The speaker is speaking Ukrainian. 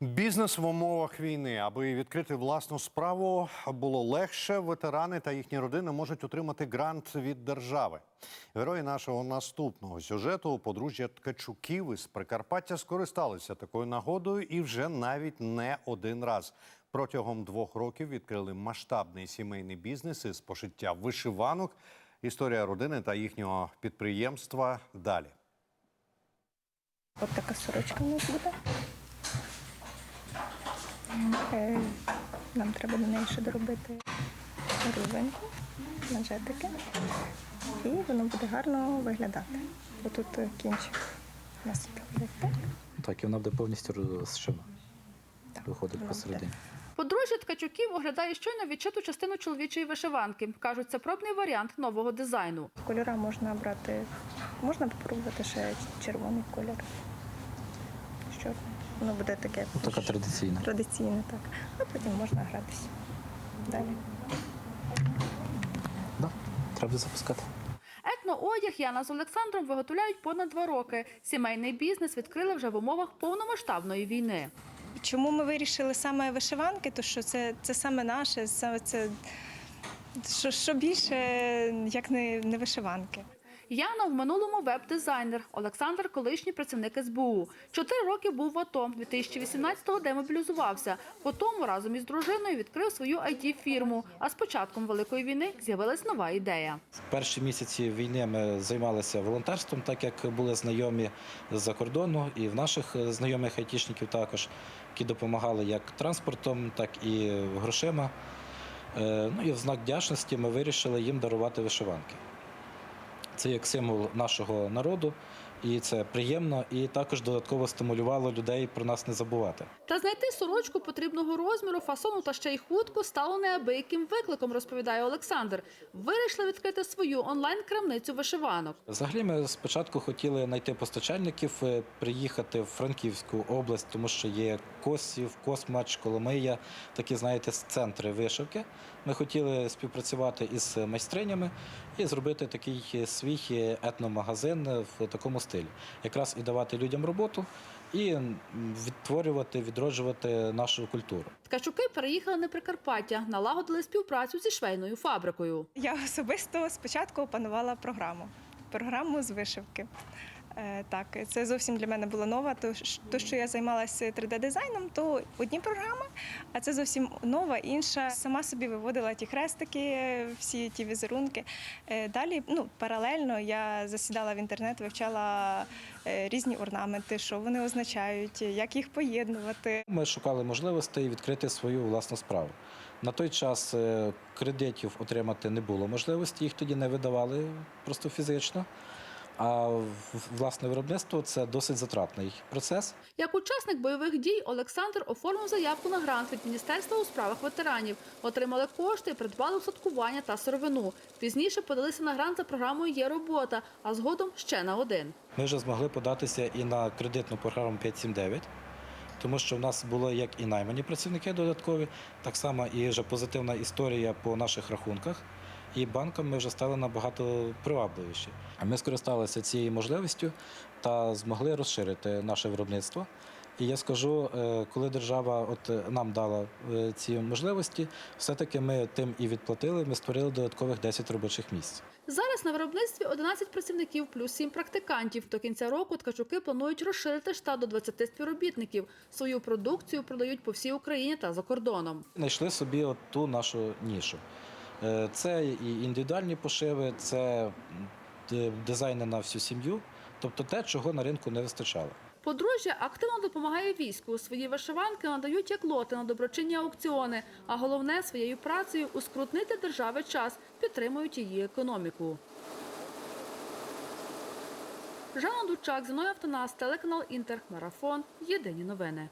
Бізнес в умовах війни, аби відкрити власну справу було легше. Ветерани та їхні родини можуть отримати грант від держави. Герої нашого наступного сюжету подружжя Ткачуків із Прикарпаття скористалися такою нагодою і вже навіть не один раз. Протягом двох років відкрили масштабний сімейний бізнес із пошиття вишиванок. Історія родини та їхнього підприємства далі. От така сорочка у нас буде. Е, Нам треба до неї ще доробити різанку, манжетики. І воно буде гарно виглядати. Отут е, кінчик у нас так. Так, і вона буде повністю розшима. Так, Виходить посередині. Подружжя ткачуків оглядає щойно відчиту частину чоловічої вишиванки. Кажуть, це пробний варіант нового дизайну. Кольора можна брати, можна попробувати ще червоний кольор. Що воно буде таке Ну, Така традиційна. традиційне, так. А потім можна гратися далі. Да, треба запускати. Етноодяг Яна з Олександром виготовляють понад два роки. Сімейний бізнес відкрили вже в умовах повномасштабної війни. Чому ми вирішили саме вишиванки? То що це, це саме наше, саме це що, що більше, як не, не вишиванки. Яна в минулому веб-дизайнер. Олександр колишній працівник СБУ. Чотири роки був в АТО. 2018-го демобілізувався. Потім разом із дружиною відкрив свою it фірму А з початком великої війни з'явилась нова ідея. В перші місяці війни ми займалися волонтерством, так як були знайомі з-за кордону, і в наших знайомих айтішників також, які допомагали як транспортом, так і грошима. Е, Ну і в знак вдячності ми вирішили їм дарувати вишиванки. Це як символ нашого народу, і це приємно, і також додатково стимулювало людей про нас не забувати. Та знайти сорочку потрібного розміру, фасону та ще й хутку стало неабияким викликом, розповідає Олександр. Вирішили відкрити свою онлайн-крамницю вишиванок. Взагалі, ми спочатку хотіли знайти постачальників, е, приїхати в Франківську область, тому що є Косів, Космач, Коломия, такі, знаєте, центри вишивки. Ми хотіли співпрацювати із майстринями і зробити такий е, свій е, етномагазин в такому стилі. Якраз і давати людям роботу, і відтворювати, відроджувати нашу культуру. Ткачуки переїхали на Прикарпаття, налагодили співпрацю зі швейною фабрикою. Я особисто спочатку опанувала програму, програму з вишивки. Е, Так, це зовсім для мене було нове. То, що я займалася 3D-дизайном, то одні програми, а це зовсім нова, інша. Сама собі виводила ті хрестики, всі ті візерунки. Е, Далі, ну, паралельно я засідала в інтернет, вивчала е, різні орнаменти, що вони означають, як їх поєднувати. Ми шукали можливостей відкрити свою власну справу. На той час кредитів отримати не було можливості, їх тоді не видавали просто фізично. А власне виробництво це досить затратний процес. Як учасник бойових дій, Олександр оформив заявку на грант від Міністерства у справах ветеранів. Отримали кошти придбали устаткування та сировину. Пізніше подалися на грант за програмою Є робота, а згодом ще на один. Ми вже змогли податися і на кредитну програму 579, тому що в нас було як і наймані працівники додаткові, так само і вже позитивна історія по наших рахунках. І банкам ми вже стали набагато привабливіші. А Ми скористалися цією можливістю та змогли розширити наше виробництво. І я скажу, е, коли держава от е, нам дала е, ці можливості, все-таки ми тим і відплатили. Ми створили додаткових 10 робочих місць. Зараз на виробництві 11 працівників плюс 7 практикантів. До кінця року ткачуки планують розширити штат до 20 співробітників. Свою продукцію продають по всій Україні та за кордоном. знайшли собі от ту нашу нішу. Е, Це і індивідуальні пошиви, це дизайни на всю сім'ю, тобто те, чого на ринку не вистачало. Подружжя активно допомагає війську. Свої вишиванки надають як лоти на доброчинні аукціони. А головне своєю працею ускрутнити держави час, підтримують її економіку. Жанна Дучак, Зіною Автонас, телеканал Інтер, Марафон. Єдині новини.